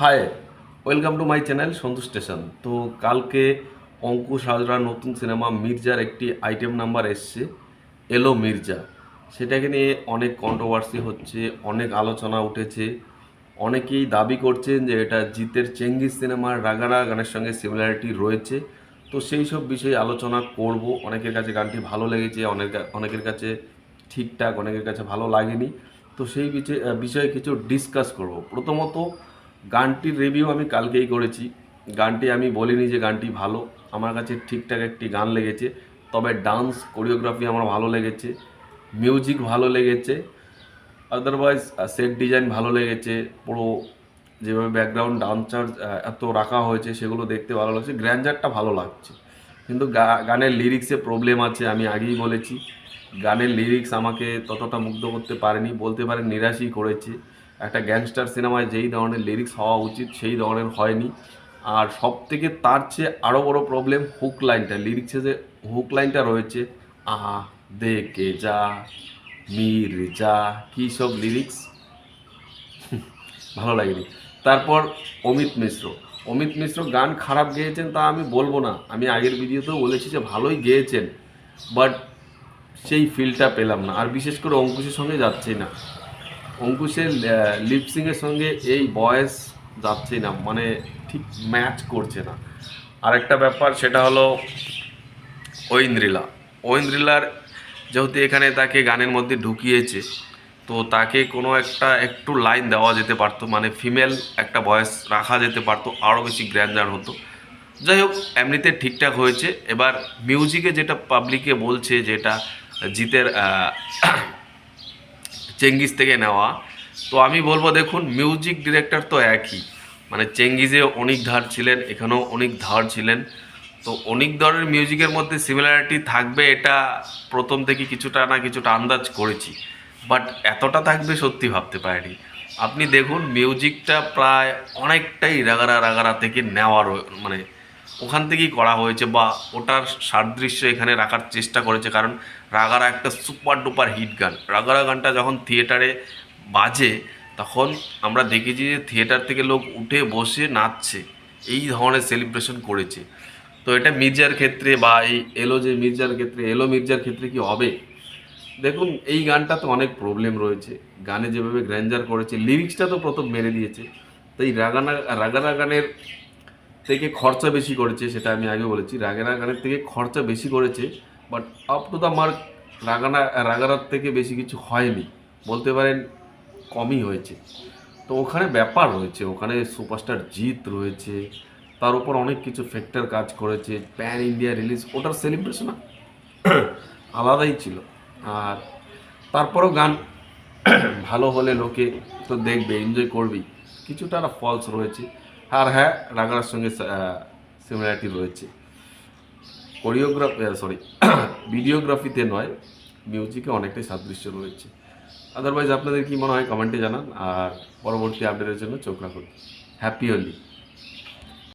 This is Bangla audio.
Hi, welcome to my channel Santu station. তো কালকে অঙ্কুশ হাজরার নতুন সিনেমা মির্জার একটি আইটেম নাম্বার এসছে, এলো মির্জা। সেটাকে নিয়ে অনেক কন্ট্রোভার্সি হচ্ছে, অনেক আলোচনা উঠেছে। অনেকেই দাবি করছেন যে এটা জিতের চেঙ্গিস সিনেমার রাগারা গানের সঙ্গে সিমিলারিটি রয়েছে। তো সেই সব বিষয়ে আলোচনা করব। অনেকের কাছে গানটি ভালো লেগেছে, অনেক, অনেকের কাছে ঠিকঠাক, অনেকের কাছে ভালো লাগেনি। তো সেই বিষয়ে বিষয়ে কিছু ডিসকাস করব। প্রথমত গানটির রিভিউ আমি কালকেই করেছি। গানটি আমি বলিনি যে গানটি ভালো। আমার কাছে ঠিকঠাক একটি গান লেগেছে। তবে ডান্স কোরিওগ্রাফি আমার ভালো লেগেছে। মিউজিক ভালো লেগেছে। আদারওয়াইজ সেট ডিজাইন ভালো লেগেছে। পুরো যেভাবে ব্যাকগ্রাউন্ড ডান্সার এত রাখা হয়েছে, সেগুলো দেখতে ভালো লাগছে। গ্র্যান্ডারটা ভালো লাগছে। কিন্তু গানের লিরিক্সে প্রবলেম আছে, আমি আগেই বলেছি। গানের লিরিক্স আমাকে ততটা মুগ্ধ করতে পারেনি, বলতে পারেন নিরাশই করেছে। একটা গ্যাংস্টার সিনেমায় যেই ধরনের লিরিক্স হওয়া উচিত, সেই ধরনের হয়নি। আর সব থেকে তার চেয়ে আরও বড় প্রবলেম হুক লাইনটা লিরিক্সে যে হুক লাইনটা রয়েছে, আহা দে কে যা, মির যা, কী সব লিরিক্স ভালো লাগেনি। তারপর অমিত মিশ্র। অমিত মিশ্র গান খারাপ গেয়েছেন তা আমি বলব না। আমি আগের ভিডিওতেও বলেছি যে ভালোই গেয়েছেন বাট সেই ফিলটা পেলাম না। আর বিশেষ করে অঙ্কুশের সঙ্গে যাচ্ছেই না। অঙ্কুশের লিপসিংয়ের সঙ্গে এই বয়েস যাচ্ছে না মানে ঠিক ম্যাচ করছে না। আরেকটা ব্যাপার, সেটা হলো ঐন্দ্রিলা। ঐন্দ্রিলার যেহেতু এখানে তাকে গানের মধ্যে ঢুকিয়েছে, তো তাকে কোনো একটা, একটু লাইন দেওয়া যেতে পারতো মানে ফিমেল একটা ভয়েস রাখা যেতে পারতো, আরও বেশি গ্র্যান্ডার হতো। যাই হোক, এমনিতে ঠিকঠাক হয়েছে। এবার মিউজিকে যেটা পাবলিকে বলছে, যেটা জিতের চেঙ্গিস থেকে নেওয়া। তো আমি বলব, দেখুন মিউজিক ডিরেক্টর তো একই। মানে চেঙ্গিজে অনেক ধার ছিলেন, এখানেও অনেক ধার ছিলেন। তো অনেক ধরনের মিউজিকের মধ্যে সিমিলারিটি থাকবে, এটা প্রথম থেকে কিছুটা না কিছুটা আন্দাজ করেছি। বাট এতটা থাকবে সত্যি ভাবতে পারিনি। আপনি দেখুন মিউজিকটা প্রায় অনেকটাই রাগারা রাগারা থেকে নেওয়া মানে ওখান থেকেই করা হয়েছে বা ওটার সাদৃশ্য এখানে রাখার চেষ্টা করেছে। কারণ রাগারা একটা সুপার ডুপার হিট গান। রাগারা গানটা যখন থিয়েটারে বাজে, তখন আমরা দেখেছি যে থিয়েটার থেকে লোক উঠে, বসে, নাচছে। এই ধরনের সেলিব্রেশন করেছে। তো এটা মির্জার ক্ষেত্রে বা এই এলো যে মির্জার ক্ষেত্রে, এলো মির্জার ক্ষেত্রে কি হবে? দেখুন, এই গানটা তো অনেক প্রবলেম রয়েছে। গানে যেভাবে গ্র্যান্ডার করেছে লিরিক্সটা তো প্রথম মেরে দিয়েছে। তো এই রাগানা রাগানা গানের থেকে খরচা বেশি করেছে, সেটা আমি আগে বলেছি। রাগানা গানের থেকে খরচা বেশি করেছে but up to the mark রাগানা রাগানার থেকে বেশি কিছু হয়নি। বলতে পারেন কমই হয়েছে। তো ওখানে ব্যাপার রয়েছে, ওখানে সুপারস্টার জিত রয়েছে, তার উপর অনেক কিছু ফ্যাক্টর কাজ করেছে প্যান ইন্ডিয়া রিলিজ ওটার সেলিব্রেশন আলাদাই ছিল। আর তারপরেও গান ভালো হলে লোকে তো দেখবে এনজয় করবেই। কিছুটা ফলস রয়েছে। আর হ্যাঁ রাগার সঙ্গে সিমিলারিটি রয়েছে। কোরিওগ্রাফি সরি ভিডিওগ্রাফিতে নয় মিউজিকে অনেকটাই সাদৃশ্য রয়েছে। আদারওয়াইজ আপনাদের কি মনে হয়? কমেন্টে জানান, আর পরবর্তী আপডেটের জন্য চোখ রাখুন। হ্যাপি হোলি